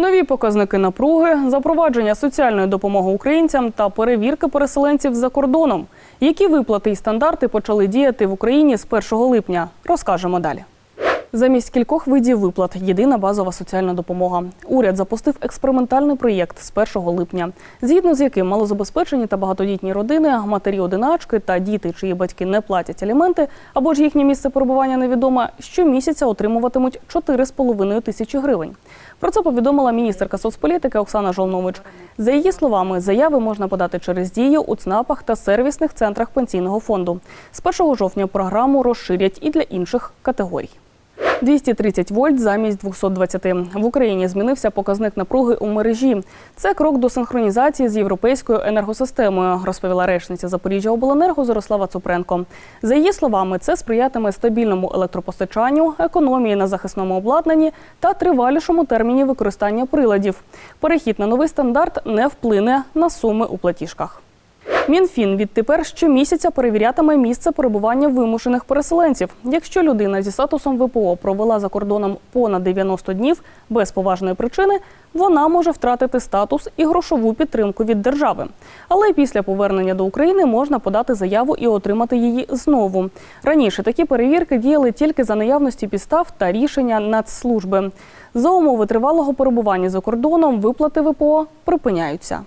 Нові показники напруги, запровадження соціальної допомоги українцям та перевірки переселенців за кордоном. Які виплати і стандарти почали діяти в Україні з 1 липня? Розкажемо далі. Замість кількох видів виплат єдина базова соціальна допомога. Уряд запустив експериментальний проєкт з 1 липня, згідно з яким малозабезпечені та багатодітні родини, матері-одиначки та діти, чиї батьки не платять аліменти або ж їхнє місце перебування невідоме, щомісяця отримуватимуть 4,5 тисячі гривень. Про це повідомила міністерка соцполітики Оксана Жолнович. За її словами, заяви можна подати через дію у ЦНАПах та сервісних центрах пенсійного фонду. З 1 жовтня програму розширять і для інших категорій. 230 вольт замість 220. В Україні змінився показник напруги у мережі. Це крок до синхронізації з європейською енергосистемою, розповіла речниця Запоріжжя обленерго Зорослава Цупренко. За її словами, це сприятиме стабільному електропостачанню, економії на захисному обладнанні та тривалішому терміні використання приладів. Перехід на новий стандарт не вплине на суми у платіжках. Мінфін відтепер щомісяця перевірятиме місце перебування вимушених переселенців. Якщо людина зі статусом ВПО провела за кордоном понад 90 днів без поважної причини, вона може втратити статус і грошову підтримку від держави. Але після повернення до України можна подати заяву і отримати її знову. Раніше такі перевірки діяли тільки за наявності підстав та рішення Нацслужби. За умови тривалого перебування за кордоном виплати ВПО припиняються.